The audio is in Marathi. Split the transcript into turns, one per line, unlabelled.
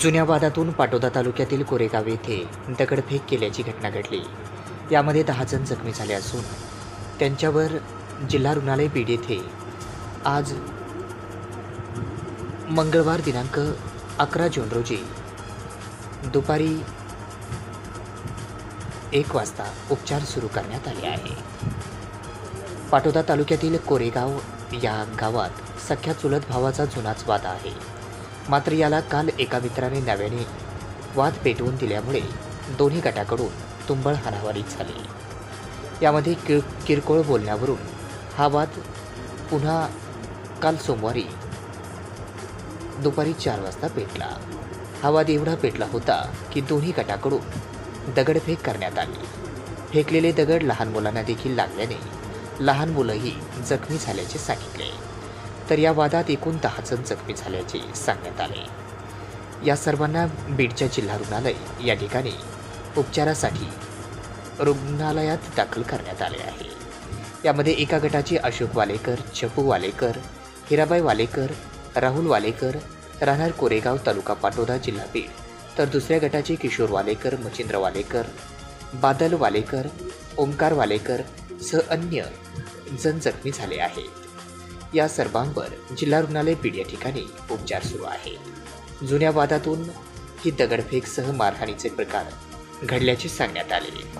जुन्या वादातून पाटोदा तालुक्यातील कोरेगाव येथे दगडफेक केल्याची घटना घडली. यामध्ये दहा जण जखमी झाले असून त्यांच्यावर जिल्हा रुग्णालय बीड येथे आज मंगळवार दिनांक अकरा जून रोजी दुपारी एक वाजता उपचार सुरू करण्यात आले आहे. पाटोदा तालुक्यातील कोरेगाव या गावात सख्या चुलत भावाचा जुनाच वाद आहे. मात्र याला काल एका मित्राने नव्याने वाद पेटवून दिल्यामुळे दोन्ही गटाकडून तुंबळ हाणामारी झाली. यामध्ये किर किरकोळ बोलण्यावरून हा वाद पुन्हा काल सोमवारी दुपारी चार वाजता पेटला. हा वाद एवढा पेटला होता की दोन्ही गटाकडून दगडफेक करण्यात आली. फेकलेले दगड लहान मुलांना देखील लागल्याने लहान मुलंही जखमी झाल्याचे सांगितले. तर या वादात एकूण दहा जण जखमी झाल्याचे सांगण्यात आले. या सर्वांना बीडच्या जिल्हा रुग्णालय या ठिकाणी उपचारासाठी रुग्णालयात दाखल करण्यात आले आहे. यामध्ये एका गटाचे अशोक वालेकर चपू वालेकर हिराबाई वालेकर राहुल वालेकर राहणार कोरेगाव तालुका पाटोदा जिल्हा बीड तर दुसऱ्या गटाचे किशोर वालेकर मचिंद्र वालेकर बादल वालेकर ओंकार वालेकर सह अन्य जण जखमी झाले आहेत. या सर्वांवर जिल्हा रुग्णालय बीड या ठिकाणी उपचार सुरू आहे. जुन्या वादातून ही दगडफेकसह मारहाणीचे प्रकार घडल्याचे सांगण्यात आले.